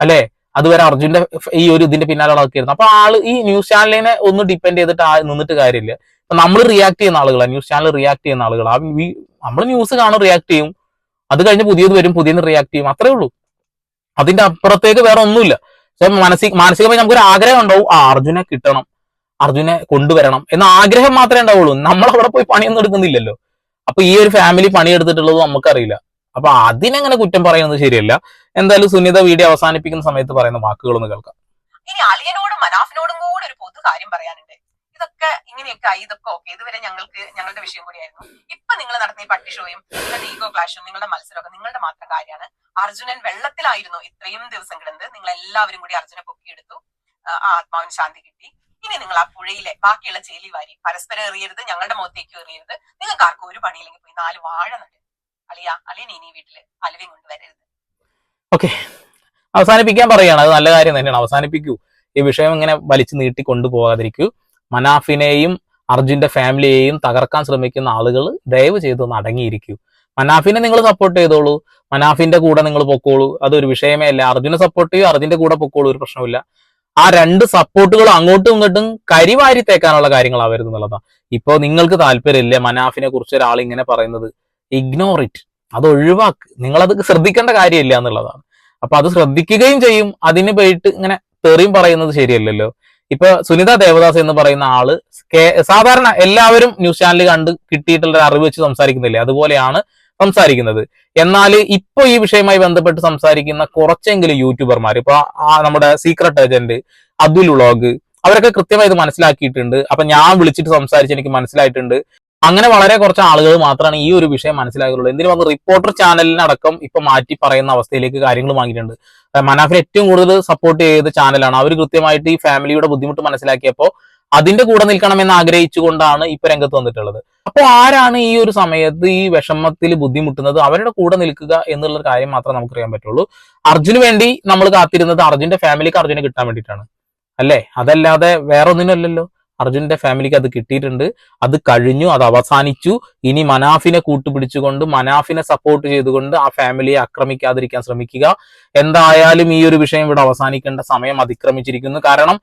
അല്ലേ? അതുവരെ അർജുന്റെ ഈ ഒരു ഇതിന്റെ പിന്നാലെ നടക്കിയിരുന്നു അപ്പൊ ആൾ ഈ ന്യൂസ് ചാനലിനെ ഒന്ന് ഡിപ്പെൻഡ് ചെയ്തിട്ട് നിന്നിട്ട് കാര്യമില്ല. അപ്പൊ നമ്മൾ റിയാക്ട് ചെയ്യുന്ന ആളുകളാണ് ന്യൂസ് ചാനൽ റിയാക്ട് ചെയ്യുന്ന ആളുകൾ ആ നമ്മൾ ന്യൂസ് കാണും റിയാക്ട് ചെയ്യും. അത് കഴിഞ്ഞ് പുതിയത് വരും പുതിയത് റിയാക്ട് ചെയ്യും. അത്രേ ഉള്ളൂ. അതിന്റെ അപ്പുറത്തേക്ക് വേറെ ഒന്നുമില്ല. മാനസിക മാനസികമായി നമുക്കൊരു ആഗ്രഹം ഉണ്ടാവും. ആ അർജുനെ കിട്ടണം. അർജുനെ കൊണ്ടുവരണം എന്ന ആഗ്രഹം മാത്രമേ ഉണ്ടാവുള്ളൂ. നമ്മൾ അവിടെ പോയി പണിയൊന്നും എടുക്കുന്നില്ലല്ലോ. അപ്പൊ ഈ ഒരു ഫാമിലി പണിയെടുത്തിട്ടുള്ളത് നമുക്കറിയില്ല. അപ്പൊ അതിനെങ്ങനെ കുറ്റം പറയുന്നത് ശരിയല്ല. എന്തായാലും സുനിത വീഡിയോ അവസാനിപ്പിക്കുന്ന സമയത്ത് പറയുന്ന വാക്കുകളൊന്ന് കേൾക്കാം. ഇനി അലിയനോടും മനാഫിനോടും കൂടെ ഒരു പൊതു കാര്യം പറയാനുണ്ട്. ഇതൊക്കെ ഇങ്ങനെയൊക്കെ ആയി ഇതൊക്കെ ഓക്കെ ഇതുവരെ ഞങ്ങൾക്ക് ഞങ്ങളുടെ വിഷയം കൂടിയായിരുന്നു. ഇപ്പൊ നിങ്ങൾ നടത്തുന്ന ഈ പട്ടി ഷോയും നിങ്ങളുടെ ഈഗോ ക്ലാഷും നിങ്ങളുടെ മത്സരമൊക്കെ നിങ്ങളുടെ മാത്രം കാര്യമാണ്. അർജുനൻ വെള്ളത്തിലായിരുന്നു ഇത്രയും ദിവസം കിടന്ന് നിങ്ങൾ എല്ലാവരും കൂടി അർജുനെ പൊക്കിയെടുത്തു. ആ ആത്മാവിന് ശാന്തി കിട്ടി. ഇനി നിങ്ങൾ ആ പുഴയിലെ ബാക്കിയുള്ള ചേലി വാരി പരസ്പരം എറിയരുത് ഞങ്ങളുടെ മുഖത്തേക്ക് എറിയരുത്. നിങ്ങൾക്ക് ആർക്കും ഒരു പണിയില്ലെങ്കിൽ പോയി നാല് വാഴ നട്ട് അളിയ അളിയൻ ഇനി വീട്ടിൽ അലവയും കൊണ്ടുവരരുത്. ഓക്കെ അവസാനിപ്പിക്കാൻ പറയുകയാണ്. അത് നല്ല കാര്യം തന്നെയാണ്. അവസാനിപ്പിക്കൂ. ഈ വിഷയം ഇങ്ങനെ വലിച്ചു നീട്ടി കൊണ്ടുപോകാതിരിക്കൂ. മനാഫിനെയും അർജുന്റെ ഫാമിലിയെയും തകർക്കാൻ ശ്രമിക്കുന്ന ആളുകൾ ദയവ് ചെയ്തൊന്ന് അടങ്ങിയിരിക്കൂ. മനാഫിനെ നിങ്ങൾ സപ്പോർട്ട് ചെയ്തോളൂ. മനാഫിന്റെ കൂടെ നിങ്ങൾ പൊക്കോളൂ. അതൊരു വിഷയമേ അല്ല. അർജുനെ സപ്പോർട്ട് ചെയ്യൂ അർജുന്റെ കൂടെ പൊക്കോളൂ ഒരു പ്രശ്നമില്ല ആ രണ്ട് സപ്പോർട്ടുകൾ അങ്ങോട്ടും ഇങ്ങോട്ടും കരിവാരി തേക്കാനുള്ള കാര്യങ്ങളാവരുത് എന്നുള്ളതാണ് ഇപ്പോ നിങ്ങൾക്ക് താല്പര്യമില്ല മനാഫിനെ കുറിച്ച് ഒരാൾ ഇങ്ങനെ പറയുന്നത്? ഇഗ്നോർ ഇറ്റ് അത് ഒഴിവാക്ക്. നിങ്ങളത് ശ്രദ്ധിക്കേണ്ട കാര്യമില്ല എന്നുള്ളതാണ്. അപ്പൊ അത് ശ്രദ്ധിക്കുകയും ചെയ്യും. അതിന് പോയിട്ട് ഇങ്ങനെ തെറിയും പറയുന്നത് ശരിയല്ലല്ലോ. ഇപ്പൊ സുനിത ദേവദാസ് എന്ന് പറയുന്ന ആൾ സാധാരണ എല്ലാവരും ന്യൂസ് ചാനൽ കണ്ട് കിട്ടിയിട്ടുള്ള അറിവ് വെച്ച് സംസാരിക്കുന്നില്ലേ? അതുപോലെയാണ് സംസാരിക്കുന്നത്. എന്നാൽ ഇപ്പൊ ഈ വിഷയവുമായി ബന്ധപ്പെട്ട് സംസാരിക്കുന്ന കുറച്ചെങ്കിലും യൂട്യൂബർമാർ ഇപ്പൊ നമ്മുടെ സീക്രട്ട് ഏജന്റ് അബ്ദുൽ വ്ളോഗ് അവരൊക്കെ കൃത്യമായി ഇത് മനസ്സിലാക്കിയിട്ടുണ്ട്. അപ്പൊ ഞാൻ വിളിച്ചിട്ട് സംസാരിച്ച് എനിക്ക് മനസ്സിലായിട്ടുണ്ട്. അങ്ങനെ വളരെ കുറച്ച് ആളുകൾ മാത്രമാണ് ഈ ഒരു വിഷയം മനസ്സിലാക്കിയുള്ളൂ എന്തിനു വന്ന് റിപ്പോർട്ടർ ചാനലിനടക്കം ഇപ്പൊ മാറ്റി പറയുന്ന അവസ്ഥയിലേക്ക് കാര്യങ്ങൾ വാങ്ങിയിട്ടുണ്ട് മനാഫിനെ ഏറ്റവും കൂടുതൽ സപ്പോർട്ട് ചെയ്ത ചാനലാണ് അവർ കൃത്യമായിട്ട് ഈ ഫാമിലിയുടെ ബുദ്ധിമുട്ട് മനസ്സിലാക്കിയപ്പോൾ അതിന്റെ കൂടെ നിൽക്കണമെന്ന് ആഗ്രഹിച്ചുകൊണ്ടാണ് ഇപ്പൊ രംഗത്ത് വന്നിട്ടുള്ളത്. അപ്പോൾ ആരാണ് ഈ ഒരു സമയത്ത് ഈ വിഷമത്തിൽ ബുദ്ധിമുട്ടുന്നത്? അവരുടെ കൂടെ നിൽക്കുക എന്നുള്ള കാര്യം കാര്യം മാത്രമേ നമുക്കറിയാൻ പറ്റുള്ളൂ. അർജുന് വേണ്ടി നമ്മൾ കാത്തിരുന്നത് അർജുന്റെ ഫാമിലിക്ക് അർജുനെ കിട്ടാൻ വേണ്ടിയിട്ടാണ്. അല്ലേ? അതല്ലാതെ വേറെ ഒന്നിനും അർജുന്റെ ഫാമിലിക്ക് അത് കിട്ടിയിട്ടുണ്ട്. അത് കഴിഞ്ഞു അത് അവസാനിച്ചു. ഇനി മനാഫിനെ കൂട്ടുപിടിച്ചുകൊണ്ട് മനാഫിനെ സപ്പോർട്ട് ചെയ്തുകൊണ്ട് ആ ഫാമിലിയെ ആക്രമിക്കാതിരിക്കാൻ ശ്രമിക്കുക. എന്തായാലും ഈ ഒരു വിഷയം ഇവിടെ അവസാനിക്കേണ്ട സമയം അതിക്രമിച്ചിരിക്കുന്നു. കാരണം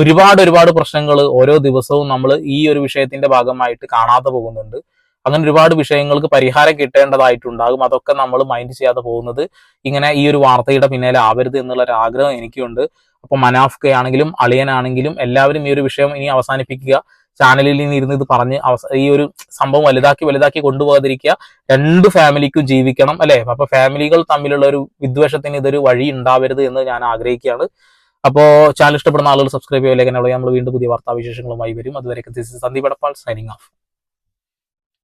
ഒരുപാട് ഒരുപാട് പ്രശ്നങ്ങൾ ഓരോ ദിവസവും നമ്മൾ ഈ ഒരു വിഷയത്തിന്റെ ഭാഗമായിട്ട് കാണാതെ പോകുന്നുണ്ട്. അങ്ങനെ ഒരുപാട് വിഷയങ്ങൾക്ക് പരിഹാരം കിട്ടേണ്ടതായിട്ടുണ്ടാകും. അതൊക്കെ നമ്മൾ മൈൻഡ് ചെയ്യാതെ പോകുന്നത് ഇങ്ങനെ ഈ ഒരു വാർത്തയുടെ പിന്നാലെ ആവരുത് എന്നുള്ള ഒരു ആഗ്രഹം എനിക്കുണ്ട്. അപ്പൊ മനാഫ്ക ആണെങ്കിലും അളിയനാണെങ്കിലും എല്ലാവരും ഈ ഒരു വിഷയം ഇനി അവസാനിപ്പിക്കുക. ചാനലിൽ നിന്ന് ഇരുന്ന് ഇത് പറഞ്ഞ് ഈ ഒരു സംഭവം വലുതാക്കി വലുതാക്കി കൊണ്ടുപോകാതിരിക്കുക. രണ്ട് ഫാമിലിക്കും ജീവിക്കണം അല്ലെ? അപ്പൊ ഫാമിലികൾ തമ്മിലുള്ള ഒരു വിദ്വേഷത്തിന് ഇതൊരു വഴി ഉണ്ടാവരുത് എന്ന് ഞാൻ ആഗ്രഹിക്കുകയാണ്. അപ്പോൾ ചാനൽ ഇഷ്ടപ്പെടുന്ന ആളുകൾ സബ്സ്ക്രൈബ് ചെയ്യുക നമ്മൾ വീണ്ടും പുതിയ വാർത്താവിശേഷങ്ങളുമായി വരും. അതുവരെ സന്ദീപ് എടപ്പാൾ സൈനിങ് ഓഫ്